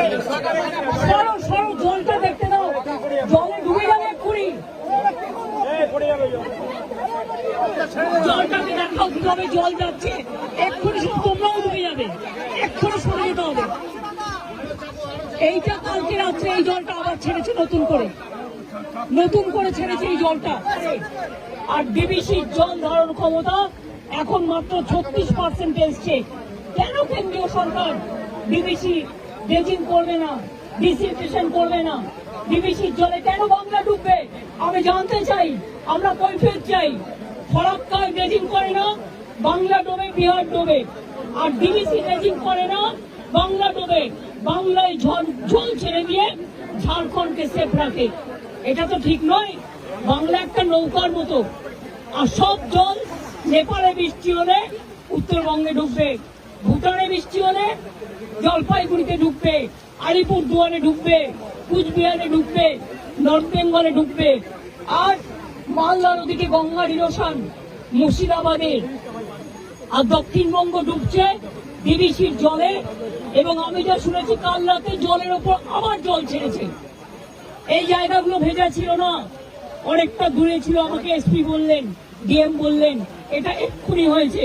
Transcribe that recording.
সরো সরো, জলটা দেখতে দাও। জলে ডুবে যাবে এক্ষুনি। জলটাকে দেখাও কীভাবে জল যাচ্ছে। এক্ষুনি তোমরাও ডুবে যাবে। এক্ষুনি সরে যেতে হবে। এইটা কালকে রাত্রে এই জলটা আবার ছেড়েছে নতুন করে। নতুন করে ছেড়েছে এই জলটা। আর ডিবিসির জল ধারণ ক্ষমতা এখন মাত্র ছত্রিশ পার্সেন্ট এসছে। কেন কেন্দ্রীয় সরকার ডিবিসি ড্রেজিং করবে না ডিসিনফেকশন করবে না। ডিবিসির জলে কেন বাংলা ডুববে? আমি জানতে চাই, আমরা কৈফিয়ত চাই। ফরাক্কায় ড্রেজিং করে না, বাংলা ডোবে, বিহার ডোবে। আর ডিবিসি ড্রেজিং করে না, বাংলা ডোবে। বাংলায় ঝড় জল ছেড়ে দিয়ে ঝাড়খণ্ডকে সেফ রাখে। এটা তো ঠিক নয়, বাংলা একটা নৌকার মতো। আর সব জল নেপালে বৃষ্টি হলে উত্তরবঙ্গে ঢুকবে ভুটানে বৃষ্টি হলে জলপাইগুড়িতে ঢুকবে, আলিপুর দুয়ারে ঢুকবে, কুচবিহারে ঢুকবে, নর্থ বেঙ্গলে ঢুকবে। আর মালদা নদীকে গঙ্গা ইরোশন মুর্শিদাবাদের আর দক্ষিণবঙ্গ ডুবছে ডিবিসির জলে। এবং আমি যা শুনেছি, কাল রাতে জলের ওপর আবার জল ছেড়েছে। এই জায়গাগুলো ভেজা ছিল না। অনেকটা দূরে ছিল আমাকে এসপি বললেন, ডিএম বললেন, এটা এক্ষুনি হয়েছে।